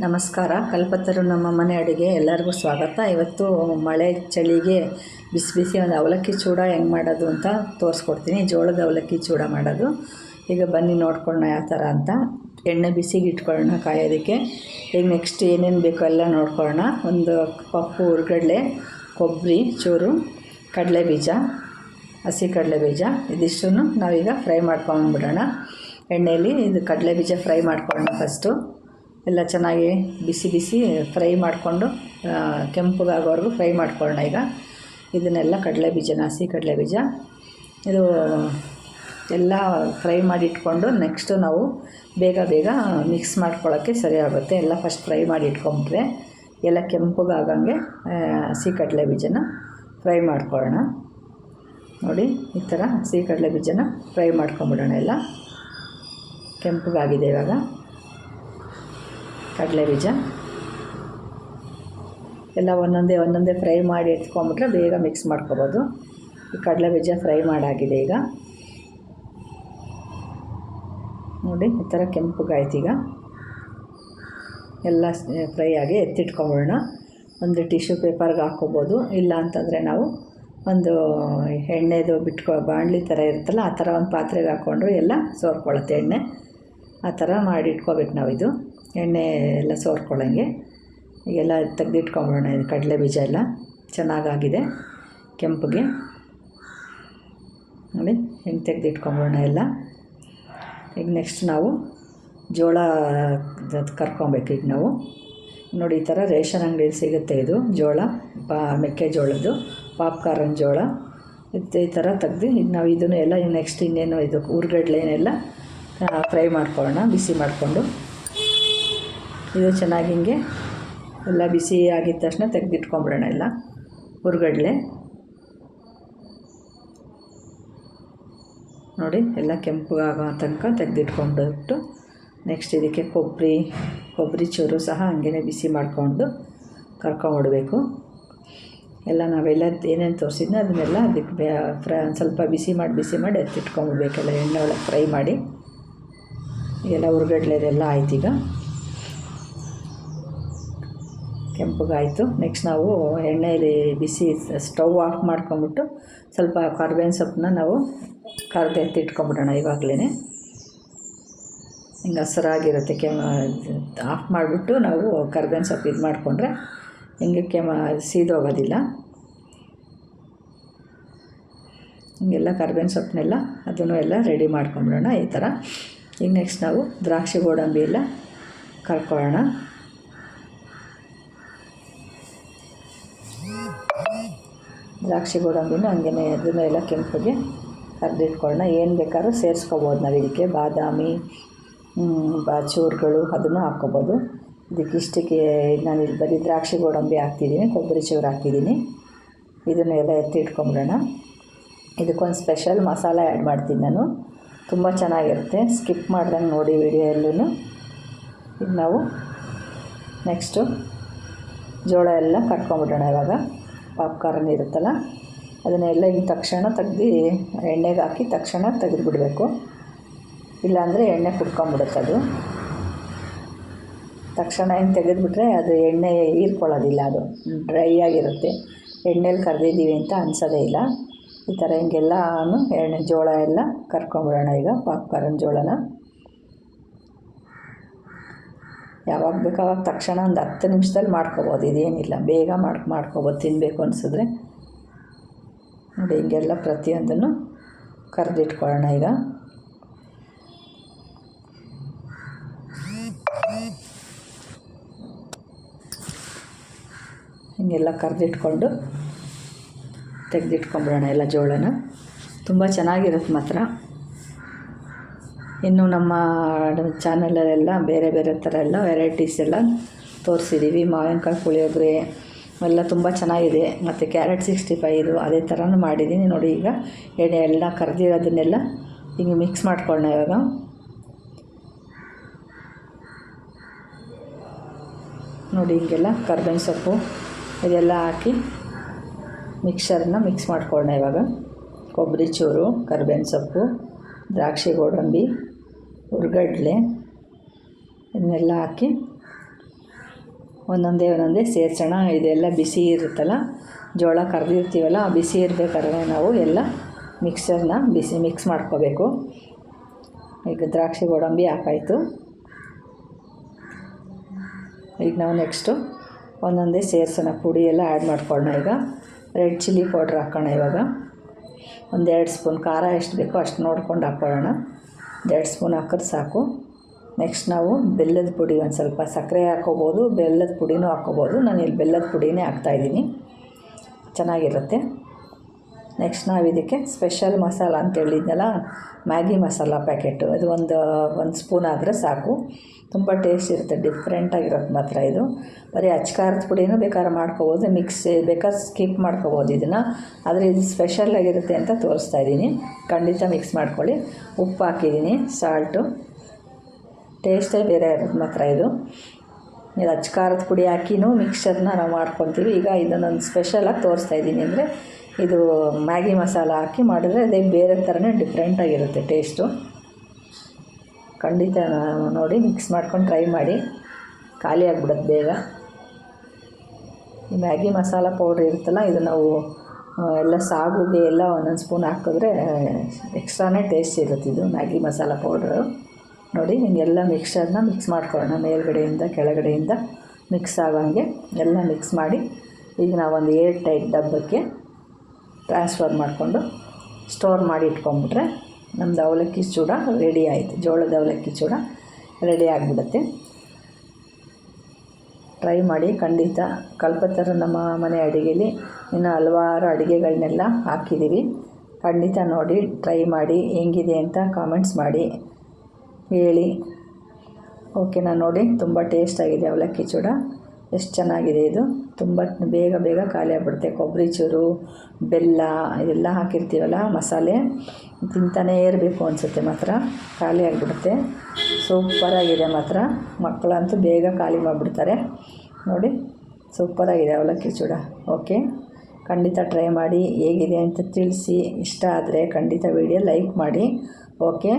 ನಮಸ್ಕಾರ. ಕಲ್ಪತರು ನಮ್ಮ ಮನೆ ಅಡುಗೆ ಎಲ್ಲರಿಗೂ ಸ್ವಾಗತ. ಇವತ್ತು ಮಳೆ ಚಳಿಗೆ ಬಿಸಿ ಬಿಸಿ ಒಂದು ಅವಲಕ್ಕಿ ಚೂಡ ಹೆಂಗೆ ಮಾಡೋದು ಅಂತ ತೋರಿಸ್ಕೊಡ್ತೀನಿ. ಜೋಳದ ಅವಲಕ್ಕಿ ಚೂಡ ಮಾಡೋದು. ಈಗ ಬನ್ನಿ ನೋಡ್ಕೊಳ್ಳೋಣ ಯಾವ ಥರ ಅಂತ. ಎಣ್ಣೆ ಬಿಸಿಗೆ ಇಟ್ಕೊಳ್ಳೋಣ ಕಾಯೋದಕ್ಕೆ. ಈಗ ನೆಕ್ಸ್ಟ್ ಏನೇನು ಬೇಕೋ ಎಲ್ಲ ನೋಡ್ಕೊಳ್ಳೋಣ. ಒಂದು ಪಪ್ಪು ಹುರ್ಗಡ್ಲೆ ಕೊಬ್ಬರಿ, ಚೂರು ಕಡಲೆ ಬೀಜ ಹಸಿ ಕಡಲೆ ಬೀಜ ಇದಿಷ್ಟನ್ನು ನಾವೀಗ ಫ್ರೈ ಮಾಡ್ಕೊಂಡ್ಬಿಡೋಣ ಎಣ್ಣೆಯಲ್ಲಿ ಇದು ಕಡಲೆ ಬೀಜ ಫ್ರೈ ಮಾಡ್ಕೊಳ್ಳೋಣ ಫಸ್ಟು ಎಲ್ಲ ಚೆನ್ನಾಗಿ ಬಿಸಿ ಬಿಸಿ ಫ್ರೈ ಮಾಡಿಕೊಂಡು ಕೆಂಪಗಾಗೋವರೆಗೂ ಫ್ರೈ ಮಾಡ್ಕೊಳ್ಳೋಣ ಈಗ. ಇದನ್ನೆಲ್ಲ ಕಡಲೆ ಬೀಜನ ಹಸಿ ಕಡಲೆ ಬೀಜ. ಇದು ಎಲ್ಲ ಫ್ರೈ ಮಾಡಿ ಇಟ್ಕೊಂಡು ನೆಕ್ಸ್ಟು ನಾವು ಬೇಗ ಬೇಗ ಮಿಕ್ಸ್ ಮಾಡ್ಕೊಳ್ಳೋಕ್ಕೆ ಸರಿ ಆಗುತ್ತೆ. ಎಲ್ಲ ಫಸ್ಟ್ ಫ್ರೈ ಮಾಡಿ ಇಟ್ಕೊಂಬಿಟ್ರೆ ಎಲ್ಲ ಕೆಂಪಗಾಗಂಗೆ ಹಸಿ ಕಡಲೆ ಬೀಜನ ಫ್ರೈ ಮಾಡ್ಕೊಳ್ಳೋಣ. ನೋಡಿ, ಈ ಥರ ಹಸಿ ಕಡಲೆ ಬೀಜನ ಫ್ರೈ ಮಾಡ್ಕೊಂಬಿಡೋಣ ಎಲ್ಲ. ಕೆಂಪಗಾಗಿದೆ ಇವಾಗ. ಕಡಲೆ ಬೀಜ. ಎಲ್ಲ ಒಂದೊಂದೇ ಒಂದೊಂದೇ ಫ್ರೈ ಮಾಡಿ ಎತ್ಕೊಂಬಿಟ್ರೆ ಬೇಗ ಮಿಕ್ಸ್ ಮಾಡ್ಕೊಬೋದು. ಈ ಕಡಲೆ ಬೀಜ ಫ್ರೈ ಮಾಡಾಗಿದೆ ಈಗ. ನೋಡಿ, ಈ ಥರ ಈಗ. ಎಲ್ಲ ಫ್ರೈ ಆಗಿ ಎತ್ತಿಟ್ಕೊಂಬಿಡೋಣ. ಒಂದು ಟಿಶ್ಯೂ ಪೇಪರ್ಗೆ ಹಾಕ್ಕೋಬೋದು. ಇಲ್ಲ ಅಂತಂದರೆ ನಾವು ಒಂದು ಎಣ್ಣೆದು ಬಿಟ್ಕೊ, ಬಾಣಲಿ ಥರ ಇರುತ್ತಲ್ಲ, ಆ ಥರ ಒಂದು ಪಾತ್ರೆಗೆ ಹಾಕ್ಕೊಂಡ್ರು ಎಲ್ಲ ಸೋರ್ಕೊಳ್ಳುತ್ತೆ ಎಣ್ಣೆ. ಆ ಥರ ಮಾಡಿ ಇಟ್ಕೋಬೇಕು ನಾವು ಇದು ಎಣ್ಣೆ ಎಲ್ಲ ಸೋರ್ಕೊಳ್ಳೋಂಗೆ. ಎಲ್ಲ ತೆಗೆದಿಟ್ಕೊಂಬಿಡೋಣ ಇದು ಕಡಲೆ ಬೀಜ ಎಲ್ಲ. ಚೆನ್ನಾಗಾಗಿದೆ ಕೆಂಪಿಗೆ. ನೋಡಿ, ಹೆಂಗೆ ತೆಗೆದಿಟ್ಕೊಂಬಿಡೋಣ ಎಲ್ಲ. ಈಗ ನೆಕ್ಸ್ಟ್ ನಾವು ಜೋಳ ಕರ್ಕೊಬೇಕು ಈಗ ನಾವು. ನೋಡಿ, ಈ ಥರ ರೇಷನ್ ಅಂಗಡಿಯಲ್ಲಿ ಸಿಗುತ್ತೆ ಇದು ಜೋಳ, ಪಾ ಮೆಕ್ಕೆಜೋಳದ್ದು ಪಾಪ್ಕಾರನ್ ಜೋಳ. ಇದು ಈ ಥರ ತೆಗ್ದು ಈಗ ನಾವು ಇದನ್ನು ಎಲ್ಲ ನೆಕ್ಸ್ಟ್ ಇನ್ನೇನು ಇದು ಊರುಗಡ್ಲೆನೆಲ್ಲ ಫ್ರೈ ಮಾಡ್ಕೊಳ್ಳೋಣ, ಬಿಸಿ ಮಾಡಿಕೊಂಡು. ಇದು ಚೆನ್ನಾಗಿ ಹಿಂಗೆ ಎಲ್ಲ ಬಿಸಿ ಆಗಿದ ತಕ್ಷಣ ತೆಗೆದಿಟ್ಕೊಂಬಿಡೋಣ ಎಲ್ಲ ಹುರ್ಗಡ್ಲೆ. ನೋಡಿ, ಎಲ್ಲ ಕೆಂಪು ಆಗೋ ತನಕ ತೆಗೆದಿಟ್ಕೊಂಡ್ಬಿಟ್ಟು ನೆಕ್ಸ್ಟ್ ಇದಕ್ಕೆ ಕೊಬ್ಬರಿ ಕೊಬ್ಬರಿ ಚೂರು ಸಹ ಹಂಗೆ ಬಿಸಿ ಮಾಡಿಕೊಂಡು ಕರ್ಕೊಂಡ್ಬಿಡಬೇಕು ಎಲ್ಲ ನಾವೆಲ್ಲ ಏನೇನು ತೋರಿಸಿದ್ನೋ ಅದನ್ನೆಲ್ಲ ಅದಕ್ಕೆ ಬೇ ಫ್ರೈ ಒಂದು ಸ್ವಲ್ಪ ಬಿಸಿ ಮಾಡಿ ಬಿಸಿ ಮಾಡಿ ಎತ್ತಿಟ್ಕೊಂಡ್ಬಿಡ್ಬೇಕೆಲ್ಲ ಎಣ್ಣೆ ಒಳಗೆ ಫ್ರೈ ಮಾಡಿ. ಎಲ್ಲ ಆಯ್ತು ಈಗ ಕೆಂಪಗಾಯಿತು. ನೆಕ್ಸ್ಟ್ ನಾವು ಎಣ್ಣೆಯಲ್ಲಿ ಬಿಸಿ ಸ್ಟವ್ ಆಫ್ ಮಾಡ್ಕೊಂಬಿಟ್ಟು ಸ್ವಲ್ಪ ಕರ್ಬೇವಿನ ಸೊಪ್ಪನ್ನ ನಾವು ಕರ್ದು ಇಟ್ಕೊಂಬಿಡೋಣ ಇವಾಗಲೇ ಹಿಂಗೆ ಹಸಿರಾಗಿರುತ್ತೆ, ಕೆಮ ಆಫ್ ಮಾಡಿಬಿಟ್ಟು ನಾವು ಕರ್ಬೇವಿನ ಸೊಪ್ಪು ಇದು ಮಾಡಿಕೊಂಡ್ರೆ ಹಿಂಗೆ ಕೆಮ್ಮ ಸೀದೋಗೋದಿಲ್ಲ. ಹಿಂಗೆಲ್ಲ ಕರ್ಬೇವಿನ ಸೊಪ್ಪನ್ನೆಲ್ಲ ಅದನ್ನು ಎಲ್ಲ ರೆಡಿ ಮಾಡ್ಕೊಂಬಿಡೋಣ ಈ ಥರ. ಈಗ ನೆಕ್ಸ್ಟ್ ನಾವು ದ್ರಾಕ್ಷಿ ಗೋಡಂಬಿ ಎಲ್ಲ ಕರ್ಕೊಳ್ಳೋಣ. ದ್ರಾಕ್ಷಿ ಗೋಡಂಬಿನೂ ಹಂಗೆನೇ ಅದನ್ನು ಎಲ್ಲ ಕೆಂಪಗೆ ಕರೆದಿಟ್ಕೊಳ್ಳೋಣ ಏನು ಬೇಕಾದ್ರೂ ಸೇರಿಸ್ಕೋಬೋದು ನಾವು ಇದಕ್ಕೆ ಬಾದಾಮಿ ಚೂರುಗಳು ಅದನ್ನು ಹಾಕ್ಕೋಬೋದು. ಇದಕ್ಕೆ ಇಷ್ಟಕ್ಕೆ ನಾನು ಇಲ್ಲಿ ಬರೀ ದ್ರಾಕ್ಷಿ ಗೋಡಂಬಿ ಹಾಕ್ತಿದ್ದೀನಿ, ಕೊಬ್ಬರಿ ಚೂರು ಹಾಕ್ತಿದ್ದೀನಿ. ಇದನ್ನು ಎಲ್ಲ ಎತ್ತಿ ಇಟ್ಕೊಂಬಿಡೋಣ. ಇದಕ್ಕೊಂದು ಸ್ಪೆಷಲ್ ಮಸಾಲ ಆ್ಯಡ್ ಮಾಡ್ತೀನಿ ನಾನು. ತುಂಬ ಚೆನ್ನಾಗಿರುತ್ತೆ. ಸ್ಕಿಪ್ ಮಾಡ್ದಂಗೆ ನೋಡಿ ವಿಡಿಯೋ ಎಲ್ಲೂ ಈಗ ನಾವು ನೆಕ್ಸ್ಟು ಜೋಳ ಎಲ್ಲ ಕಟ್ಕೊಂಬಿಡೋಣ ಇವಾಗ. ಪಾಪ್ಕಾರ್ನ್ ಇರುತ್ತಲ್ಲ, ಅದನ್ನೆಲ್ಲ ಈ ತಕ್ಷಣ ತೆಗ್ದು ಎಣ್ಣೆಗೆ ಹಾಕಿ ತಕ್ಷಣ ತೆಗೆದುಬಿಡಬೇಕು. ಇಲ್ಲಾಂದರೆ ಎಣ್ಣೆ ಕುಟ್ಕೊಂಬಿಡುತ್ತೆ ಅದು. ತಕ್ಷಣ ಏನು ತೆಗೆದುಬಿಟ್ರೆ ಅದು ಎಣ್ಣೆ ಹೀರ್ಕೊಳ್ಳೋದಿಲ್ಲ ಅದು. ಡ್ರೈ ಆಗಿರುತ್ತೆ. ಎಣ್ಣೆಲಿ ಕರೆದಿದ್ದೀವಿ ಅಂತ ಅನ್ಸೋದೇ ಇಲ್ಲ. ಈ ಥರ ಹಿಂಗೆಲ್ಲ ಎಣ್ಣೆ ಜೋಳ ಎಲ್ಲ ಕರ್ಕೊಂಬಿಡೋಣ ಈಗ ಪಾಪ್ಕಾರ್ನ್ ಜೋಳನ. ಯಾವಾಗ ಬೇಕು ಅವಾಗ ತಕ್ಷಣ ಒಂದು ಹತ್ತು ನಿಮಿಷದಲ್ಲಿ ಮಾಡ್ಕೊಬೋದು. ಇದೇನಿಲ್ಲ, ಬೇಗ ಮಾಡಿ, ಮಾಡ್ಕೊಬೋದು. ತಿನ್ನಬೇಕು ಅನಿಸಿದ್ರೆ. ನೋಡಿ, ಹಿಂಗೆಲ್ಲ ಪ್ರತಿಯೊಂದನ್ನು ಕರೆದಿಟ್ಕೊಳ್ಳೋಣ ಈಗ. ಹಿಂಗೆಲ್ಲ ಕರೆದಿಟ್ಕೊಂಡು ತೆಗೆದಿಟ್ಕೊಂಬಿಡೋಣ ಎಲ್ಲ ಜೋಳನ. ತುಂಬ ಚೆನ್ನಾಗಿರುತ್ತೆ ಮಾತ್ರ. ಇನ್ನು ನಮ್ಮ ಚಾನಲಲ್ಲೆಲ್ಲ ಬೇರೆ ಬೇರೆ ಥರ ಎಲ್ಲ ವೆರೈಟೀಸ್ ಎಲ್ಲ ತೋರಿಸಿದ್ದೀವಿ ಮಾವಿನಕಾಯಿ ಪುಳಿಯೋಗರೆ ಎಲ್ಲ ತುಂಬ ಚೆನ್ನಾಗಿದೆ. ಮತ್ತು ಕ್ಯಾರೆಟ್ ಸಿಕ್ಸ್ಟಿ ಫೈ ಇದು ಅದೇ ಥರನೂ ಮಾಡಿದ್ದೀನಿ ನೋಡಿ ಈಗ ಎಣ್ಣೆ ಎಲ್ಲ ಕರೆದಿರೋದನ್ನೆಲ್ಲ ಹಿಂಗೆ ಮಿಕ್ಸ್ ಮಾಡ್ಕೊಳ್ಳೋಣ ಇವಾಗ. ನೋಡಿ ಹಿಂಗೆಲ್ಲ ಕರ್ಬೇವಿನ ಸೊಪ್ಪು ಇದೆಲ್ಲ ಹಾಕಿ ಮಿಕ್ಸರನ್ನ ಮಿಕ್ಸ್ ಮಾಡ್ಕೊಳ್ಳೋಣ ಇವಾಗ. ಕೊಬ್ಬರಿ ಚೂರು, ಕರ್ಬೇವಿನ ಸೊಪ್ಪು, ದ್ರಾಕ್ಷಿ ಗೋಡಂಬಿ. ಹುರ್ಗಡ್ಲೆ, ಇದನ್ನೆಲ್ಲ ಹಾಕಿ ಒಂದೊಂದೇ ಒಂದೊಂದೇ ಸೇರ್ಸೋಣ. ಇದೆಲ್ಲ ಬಿಸಿ ಇರುತ್ತಲ್ಲ, ಜೋಳ ಕರೆದಿರ್ತೀವಲ್ಲ, ಆ ಬಿಸಿ ಇರಬೇಕಾದ್ರೆ ನಾವು ಎಲ್ಲ ಮಿಕ್ಸರ್ನ ಬಿಸಿ ಮಿಕ್ಸ್ ಮಾಡ್ಕೋಬೇಕು. ಈಗ ದ್ರಾಕ್ಷಿ ಗೋಡಂಬಿ ಹಾಕಾಯಿತು. ಈಗ ನಾವು ನೆಕ್ಸ್ಟು ಒಂದೊಂದೇ ಸೇರ್ಸೋಣ. ಪುಡಿ ಎಲ್ಲ ಆ್ಯಡ್ ಮಾಡ್ಕೊಳ್ಳೋಣ ಈಗ. ರೆಡ್ ಚಿಲ್ಲಿ ಪೌಡ್ರ್ ಹಾಕೋಣ ಇವಾಗ. ಒಂದೆರಡು ಸ್ಪೂನ್ ಖಾರ ಎಷ್ಟು ಬೇಕೋ ಅಷ್ಟು ನೋಡ್ಕೊಂಡು ಹಾಕ್ಕೊಳ್ಳೋಣ ಎರಡು ಸ್ಪೂನ್ ಹಾಕಿದ್ರೆ ಸಾಕು. ನೆಕ್ಸ್ಟ್ ನಾವು ಬೆಲ್ಲದ ಪುಡಿ ಒಂದು ಸ್ವಲ್ಪ ಸಕ್ಕರೆ ಹಾಕೋಬೋದು, ಬೆಲ್ಲದ ಪುಡಿನೂ ಹಾಕೋಬೋದು. ನಾನು ಇಲ್ಲಿ ಬೆಲ್ಲದ ಪುಡಿನೇ ಹಾಕ್ತಾಯಿದ್ದೀನಿ ಚೆನ್ನಾಗಿರುತ್ತೆ. ನೆಕ್ಸ್ಟ್ ನಾವು ಇದಕ್ಕೆ ಸ್ಪೆಷಲ್ ಮಸಾಲ ಅಂತ ಹೇಳಿದ್ನಲ್ಲ ಮ್ಯಾಗಿ ಮಸಾಲ ಪ್ಯಾಕೆಟು ಅದು ಒಂದು ಒಂದು ಸ್ಪೂನ್ ಆದರೆ ಸಾಕು. ತುಂಬ ಟೇಸ್ಟ್ ಇರುತ್ತೆ ಡಿಫ್ರೆಂಟಾಗಿರೋದು ಮಾತ್ರ ಇದು. ಬರೀ ಅಚ್ಕಾರದ ಪುಡಿನೂ ಬೇಕಾದ್ರೆ ಮಾಡ್ಕೋಬೋದು ಮಿಕ್ಸ್ ಬೇಕಾದ್ರೆ ಸ್ಕಿಪ್ ಮಾಡ್ಕೋಬೋದು ಇದನ್ನು. ಆದರೆ ಇದು ಸ್ಪೆಷಲ್ಲಾಗಿರುತ್ತೆ ಅಂತ ತೋರಿಸ್ತಾ ಇದ್ದೀನಿ. ಖಂಡಿತ ಮಿಕ್ಸ್ ಮಾಡ್ಕೊಳ್ಳಿ. ಉಪ್ಪು ಹಾಕಿದ್ದೀನಿ ಸಾಲ್ಟು ಟೇಸ್ಟೇ ಬೇರೆ ಇರೋದು ಮಾತ್ರ ಇದು. ಇದು ಅಚ್ಕಾರದ ಪುಡಿ ಹಾಕಿನೂ ಮಿಕ್ಸರ್ನ ನಾವು ಮಾಡ್ಕೊತೀವಿ. ಈಗ ಇದನ್ನೊಂದು ಸ್ಪೆಷಲಾಗಿ ತೋರಿಸ್ತಾ ಇದ್ದೀನಿ ಅಂದರೆ ಇದು ಮ್ಯಾಗಿ ಮಸಾಲ ಹಾಕಿ ಮಾಡಿದ್ರೆ ಅದೇ ಬೇರೆ ಥರನೇ ಡಿಫ್ರೆಂಟಾಗಿರುತ್ತೆ ಟೇಸ್ಟು ಖಂಡಿತ ನೋಡಿ ಮಿಕ್ಸ್ ಮಾಡ್ಕೊಂಡು ಟ್ರೈ ಮಾಡಿ. ಖಾಲಿ ಆಗಿಬಿಡುತ್ತೆ ಬೇಗ. ಈ ಮ್ಯಾಗಿ ಮಸಾಲ ಪೌಡ್ರ್ ಇರುತ್ತಲ್ಲ, ಇದು ನಾವು ಎಲ್ಲ ಸಾಗುಗೆ ಎಲ್ಲ ಒಂದೊಂದು ಸ್ಪೂನ್ ಹಾಕಿದ್ರೆ ಎಕ್ಸ್ಟ್ರಾನೇ ಟೇಸ್ಟ್ ಇರುತ್ತೆ ಇದು ಮ್ಯಾಗಿ ಮಸಾಲ ಪೌಡ್ರು ನೋಡಿ ಹಿಂಗೆಲ್ಲ ಮಿಕ್ಸರ್ನ ಮಿಕ್ಸ್ ಮಾಡ್ಕೊಳ್ಳೋಣ. ಮೇಲ್ಗಡೆಯಿಂದ, ಕೆಳಗಡೆಯಿಂದ ಮಿಕ್ಸ್ ಆಗೋಂಗೆ ಎಲ್ಲ ಮಿಕ್ಸ್ ಮಾಡಿ ಈಗ ನಾವೊಂದು ಏರ್ ಟೈಟ್ ಡಬ್ಬಕ್ಕೆ ಟ್ರಾನ್ಸ್ಫರ್ ಮಾಡಿಕೊಂಡು ಸ್ಟೋರ್ ಮಾಡಿ ಇಟ್ಕೊಂಬಿಟ್ರೆ ನಮ್ಮದು ಅವಲಕ್ಕಿ ಚೂಡ ರೆಡಿ ಆಯಿತು. ಜೋಳದ ಅವಲಕ್ಕಿ ಚೂಡ ರೆಡಿ ಆಗಿಬಿಡುತ್ತೆ. ಟ್ರೈ ಮಾಡಿ, ಖಂಡಿತ. ಕಲ್ಪತರ ನಮ್ಮ ಮನೆ ಅಡುಗೆಲಿ ಇನ್ನು ಹಲವಾರು ಅಡುಗೆಗಳನ್ನೆಲ್ಲ ಹಾಕಿದ್ದೀವಿ. ಖಂಡಿತ ನೋಡಿ, ಟ್ರೈ ಮಾಡಿ, ಹೆಂಗಿದೆ ಅಂತ ಕಾಮೆಂಟ್ಸ್ ಮಾಡಿ. ಹೇಳಿ. ಓಕೆನಾ ನೋಡಿ, ತುಂಬ ಟೇಸ್ಟಾಗಿದೆ ಅವಲಕ್ಕಿ ಚೂಡ. ಎಷ್ಟು ಚೆನ್ನಾಗಿದೆ ಇದು. ತುಂಬ ಬೇಗ ಬೇಗ ಖಾಲಿ ಆಗ್ಬಿಡುತ್ತೆ. ಕೊಬ್ಬರಿ ಚೂರು, ಬೆಲ್ಲ, ಇದೆಲ್ಲ ಹಾಕಿರ್ತೀವಲ್ಲ, ಮಸಾಲೆ. ತಿಂತಾನೇ ಇರಬೇಕು ಅನಿಸುತ್ತೆ ಮಾತ್ರ. ಖಾಲಿ ಆಗಿಬಿಡುತ್ತೆ. ಸೂಪರಾಗಿದೆ ಮಾತ್ರ. ಮಕ್ಕಳಂತೂ ಬೇಗ ಖಾಲಿ ಮಾಡಿಬಿಡ್ತಾರೆ. ನೋಡಿ ಸೂಪರಾಗಿದೆ ಅವಲಕ್ಕಿ ಚೂಡ. ಓಕೆ ಖಂಡಿತ ಟ್ರೈ ಮಾಡಿ, ಹೇಗಿದೆ ಅಂತ ತಿಳಿಸಿ. ಇಷ್ಟ ಆದರೆ ಖಂಡಿತ ವಿಡಿಯೋ ಲೈಕ್ ಮಾಡಿ. ಓಕೆ